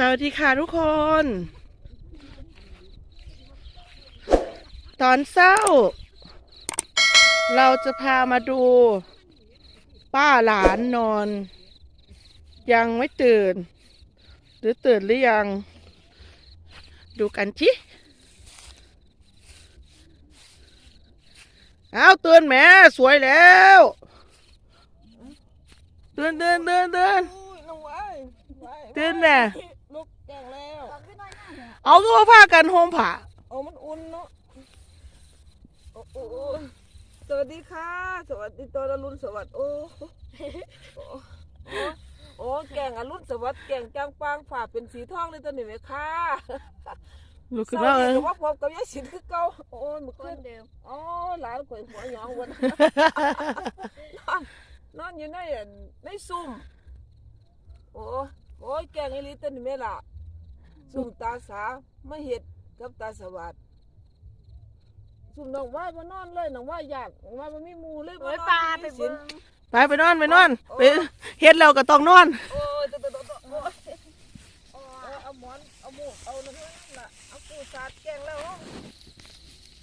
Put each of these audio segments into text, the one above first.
สวัสดีค่ะทุกคน ตอนเศร้า เราจะพามาดู ป้าหลานนอน ยังไม่ตื่น หรือตื่นหรือยัง ดูกันชิเอาตื่นแหม่สวยแล้วตื่นตื่นตื่นตื่นอุ้ยน้องไว้ไว้ตื่นแน่ลูก แกงแล้วเอาก็มาพากันโฮมผ่าโอ้มันอุ่นเนาะโอ้โอ้โอ้สวัสดีค่ะ สวัสดีตอนอรุณสวัสดิ์โอ้โอ้โอ้โอ้แกงอรุณสวัสดิ์แกงจางปางฝาเป็นสีทองเลยตัวนี้ไหมค่ะลุกขึ้นมาเลยแต่ว่าพบกับยายสินคือเก่าโอ้ยมันคขึ้นนเดิมอ๋อหลานข่อยหัวหยองวันนอนนอนอยู่ในอันในซุ่มโอ้โอ้ยแกงอีหลิตัวนี้ไหมล่ะ สุ่มตาสาไม่เห็ดกับตาสวัสดสุ่มน้องว่ายมานอนเลยน้องว่ายอยากน้องว่ายมันไม่มูเลยโอ้ยนอนปลาไปสิเบิ้นงไปไปนอนไปนอนไปเฮ็ดแล้วก็ต้องนอน โอ้ยตัวตัวตัวตัวโอ้ยเอาเอาหมอนเอาหมูกเอานั่นนั่นล่ะเอาปูสาดแกงแล้ว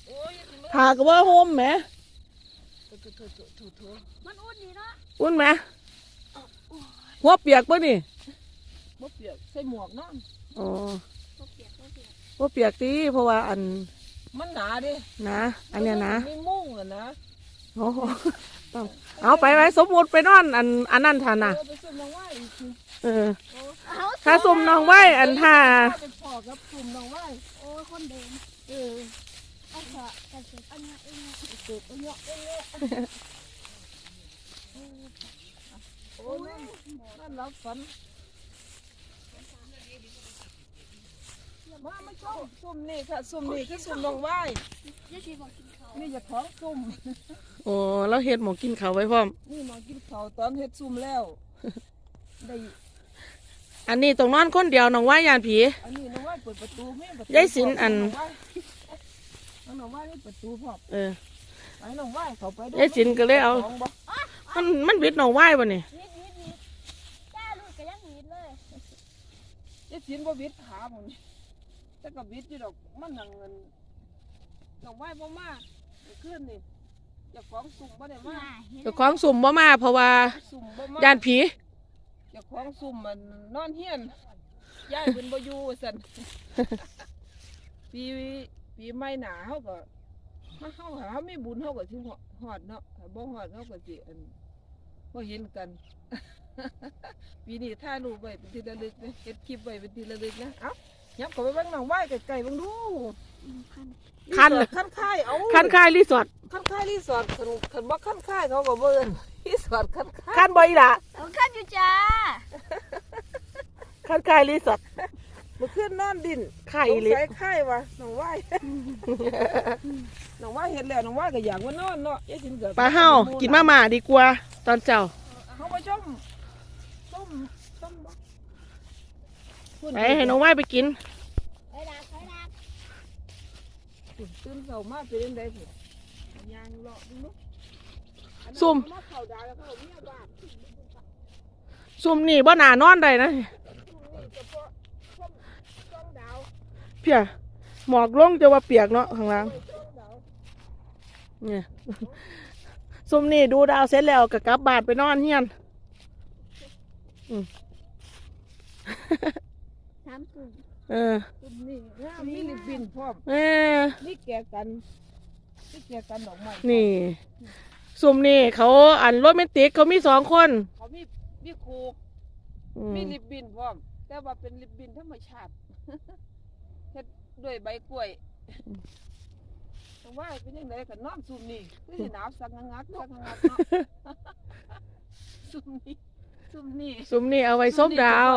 โอ้ยอย่าสิมาหาก็ว่าโฮมแหมถูถูถูถูถูถูมันอุ่นดีเนาะอุ่นไหมหัวเปียกป่ะนี่บ่เปียกใส่หมวกเนาะ อ๋อบ่เปียกบ่เปียกหัวเปียกตีเพราะว่าอันมันหนาดินะ อันเนี้ยนะมีมุ้งอะนะโอ้โหต้องเอาไปไว้สมมุติไปนอนอันอันนั่นทานนะเออไปสุ่มน้องว่ายอีกทีเออเอาถ้าซุ่มน้องไว้อันท่าไปพอกับสุ่มน้องว่ายโอ้ยคนเดิมเออเอาเถอะกันเสร็จอันนี้เองนะเกิดเอาเนาะเอาเนาะโอ้ยนั่นรับฝัน มาไม่ชอบซุ่มนี่ค่ะซุ่มนี่คือซุ่มน้องไว้เดี๋ยวสิบอกกินข้าวนี่อย่าท้องซุ่มโอ้เราเฮ็ดหมอกินข้าวไว้พร้อม นี่น้องกินข้าวตอนเฮ็ดซุ่มแล้วได้อันนี้ต้องนอนคนเดียวน้องว่ายานผี อันนี้น้องไว้เปิดประตูไม่ประตูยายสินอัน น้องไว้น้องไว้นี่ประตูพร้อมเออ ไอ้น้องไว้เข้าไปยายสินก็เลยเอา ของบ่มันมันบิดน้องว่ายป่ะนี่นิดนิดนิดจ้าลูกก็ยังนิดเลยยายสินบ่วิดขาผมนี่ แต่ก็วิดอยู่ดอกมันนั่งเงินน้องไว้บ่มาเมื่อคืนนี่เจ้าของซุ่มบ่ได้มาน่าเห็นเจ้าของสุ่มบ่มาเพราะว่าซุ่มบ่มาย่านผี เจ้าของซุ่มมันนอนเฮียนยายเพิ่นบ่อยู่ว่าซั่นปีปีใหม่หน้าเฮาก็มาเฮาหาเฮามีบุญเฮาก็สิฮอดเนาะถ้าบ่ฮอดเฮาก็สิอันบ่เห็นกัน ปีนี้ถ่ายรูปไว้เป็นที่ระลึกนะเก็บคลิปไว้เป็นที่ระลึกนะเอ้า ยับเข้าไปเบิ่งหนังไหว้ไกลๆเบิ่งดูคัน รีสอร์ทคันค่ายเอาคันคายรีสอร์ทคันค่ายรีสอร์ทคันคันบ่คันค่ายเขาก็บ่เอิ้นรีสอร์ทคันค่ายคันบ่อีหล่ะเอากันอยู่จ้าคันคายรีสอร์ทเมื่อคืนนอนดินค่ายอีหลีสงสัยค่ายวะหนังไหว้หนังไหว้เห็นแล้วหนังไหว้ก็อยากมานอนเนาะยายสินก็ปลาเฮากินมาม่าดีกว่า ตอนเจ้าเฮาไปชมชมชมบ่ พุ่นไปให้น้องว่ายไปกินไปดักไปดักตื่นเช้ามาเป็นจังไดพุ่นยางเลาะดูเนาะอันนั้นซุ่มเขาาเข้าดาวแล้วเขาเอาเมียบ้านซุ่มนี่บ่น่านอนได้นะซุ่มนี่เฉพาะชมช่องดาวเพียหมอกลงจะว่าเปียกเนาะข้างล่างช่องดาวเนี่ยซุ่มนี่ดูดาวเสร็จแล้วก็กลับบ้านไปนอนเฮียนสามตุ่มเออซุ่มนี่งามมีลิบบินพร้อมเออนี่แกกันนี่แกกันดอกไม้นี่ซุ่มนี่เขาอันโรแมนติกเขามีสองคน เขามีมีครูอืมมีลิบบินพร้อม แต่ว่าเป็นลิบบินธรรมชาติเฮ็ดด้วยใบกล้วยแต่ว่าเป็นยังไงกันนอนซุ่มนี่คือสิหนาวสักงักสักงักเนาะซุ่มนี่ซุ่มนี่ซุ่มนี่เอาไว้ส้มดาว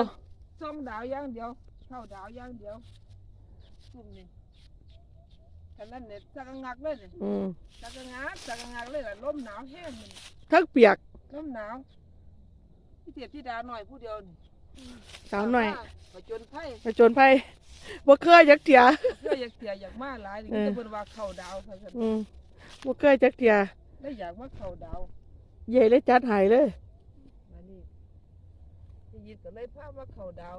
ส้มดาวอย่างเดียว เข้าดาวอย่างเดียวซุ่มนี่แต่นั้นเนี่ยสักงักเลยเนี่ยอืมสักงักสักงักเลยล่ะลมหนาวแห้งนี่ทั้งเปียกลมหนาวพี่เทียบที่ดาวหน่อยผู้เดียวนี่สาวหน่อยผจญภัยผจญภัยบ่เคยจักเถีย เพื่ออยากเสียอยากมาหลายนี่เออ จะเป็นว่าเข้าดาวค่ะฉันอืมบ่เคยจักเถียได้อยากมาเข้าดาวเย่เลยจัดใหายเลยมานี่ได้ยินก็เลยพามาเข้าดาว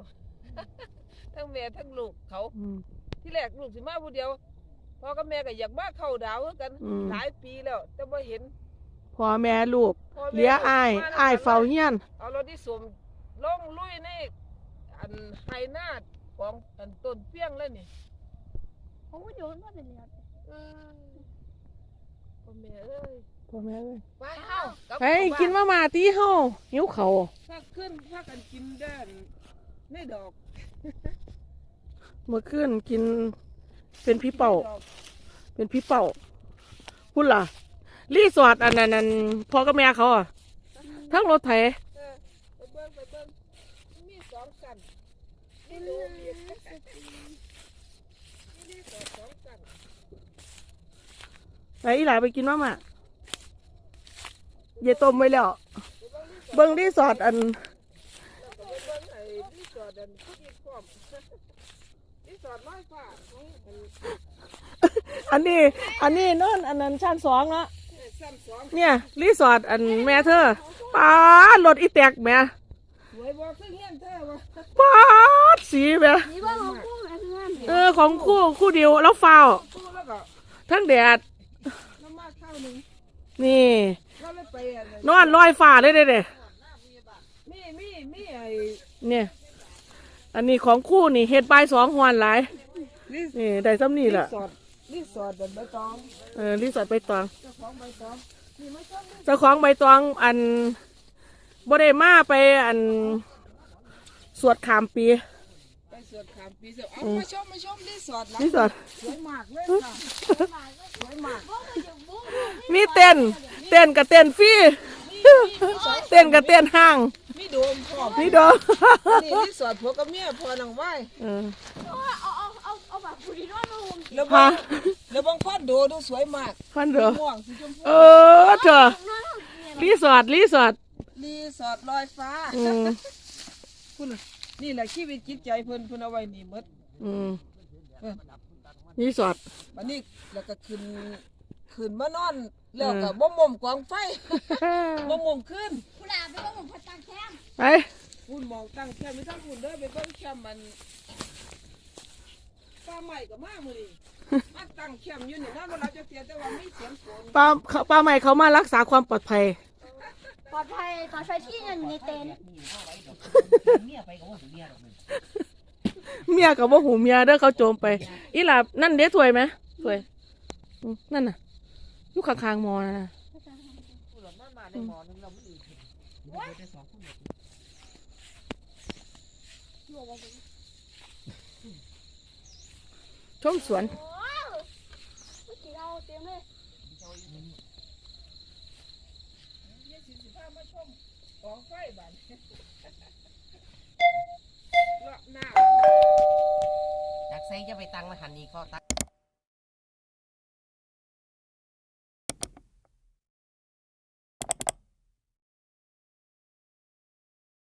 ทั้งแม่ทั้งลูกเขา อืม ที่แรกลูกสิมาผู้เดียวพ่อกับแม่ก็อยากมาเข้าดาวคือกันอืม หลายปีแล้ว แต่บ่เห็นพ่อแม่ลูกพ่อแม่เลี้ยอ้ายมแล้วอ้ายกันเฝ้าเฮียน เอารถที่สวมลงลุยในอันไฮนาดของอันต้นเปี้ยงแล้วนี่ผมก็โยนมาเป็นเลือดเอ้ยพ่อแม่เอ้ยพ่อแม่เอ้ยไปเฮากลับไปเข้บ้กินมามาตีเฮาหิวเขาวถ้าขึ้นถ้ากันกินด้านในดอก เมื่อคืนกินเป็นพี่เป่า เป็นพี่เป่าพุ่นล่ะ รีสอร์ทอันนั้นันพ่อกับแม่เขาอะ ทั้งรถไถเออไปเบิ่งไปเบิ่งมีสองกันมีโดมอีกมีรีสอร์ทสองกันไหนอีหลาไปกินมามาเยายต้มไว้แล้ว เบิ้งรีสอร์ทอัน แล้วก็ไปเบิ่งไอ้รีสอร์ทอันที่อีกพร้อมรีสอร์ทลอยฟ้าของอันอันนี้ อันนี้นอนอันนั้นชั้นสองเนาะซ้ำสองเนี่ยรีสอร์ทอันแม่เธอป้าดรถอีแตกแม่สวยบ่คือเฮียนเธอวะป้าดสีแม่นี่ว่าของคู่แม่เพื่อนเออของคู่คู่เดียวแล้วฟาวตู้แล้วก็ทั้งแดดน้ำมาข้าวหนึ่งนี่เราเลยไปอันนั้นนอนลอยฟ้าเลยเด้เด้มีมีมีไอ้เนี่ย อันนี้ของคู่นี่เฮ็ดใบายสองหวนหลายรีนี่ได้ซ้ำนี่แหละสอร์ทรีสอร์ทแบบใบตองเออรีสอร์ทใบตอง เจ้าของใบตองนี่ไม่ชอบเลยเจ้าของใบตองอันบ่ได้มาไปอันสวดขามปีไปสวดขามปีเสร็จเอามาชมมาชมรีสอร์ทหลังรีสอร์ทสวยมากเลยค่ะสวยมากพวกมันจะบุ้งมีเต้นเต้นกับเต้นฟรีมีมีมีสองเต้นกับเต้นห้าง มีโดมพร้อมนี่เด้อนี่รีสอร์ทผัวกับเมียพอนังไหวเออเอาเอาเอาเอาแบบผู้ดีนอนมาห่มแล้วพาบางแล้วบางคอนโดดูสวยมากพันเด้อม่วงสีชมพูเออเถอะนอนห่มเนี่ยรีสอร์ทรีสอร์ทรีสอร์ทลอยฟ้าอืมคุณน่ะนี่แหละชีวิตจิตใจเพิ่นเพิ่นเอาไว้นี่หมดอืมเออรีสอร์ทบัดนี้แล้วก็ขึ้นขึ้นมานอนแล้วก็บ่มุมกองไฟบ่มุมขึ้น ผู้หลาไปว่าผมพัดตังแคมไปคุณมองตั้งแคมป์ไม่ต้องคุณเด้อไปเบิ่งแคมป์มันป้าใหม่ก็มามื้อนี้มาตั้งแคมป์อยู่นี่นอนบ่หลับจักเที่ยแต่ว่ามีเสียงฝนป้าป้าใหม่เขามารักษาความปลอดภัย ปลอดภัยปลอดภัยที่เงินในเต็นท์เมียกับว่าหูเมียเด้อเขาโจมไป อีหลับนั่นเด้ถวยไหมถวยอืมนั่นน่ะอยู่ข้างๆหมอนะชมสวน โอ้เมื่อกี้เราเต็มเลยเนี่ยสิสิพามาชมกองไฟบัดเลาะหน้า ตักใส่จะไปตังมาหันนี่ก็ตัก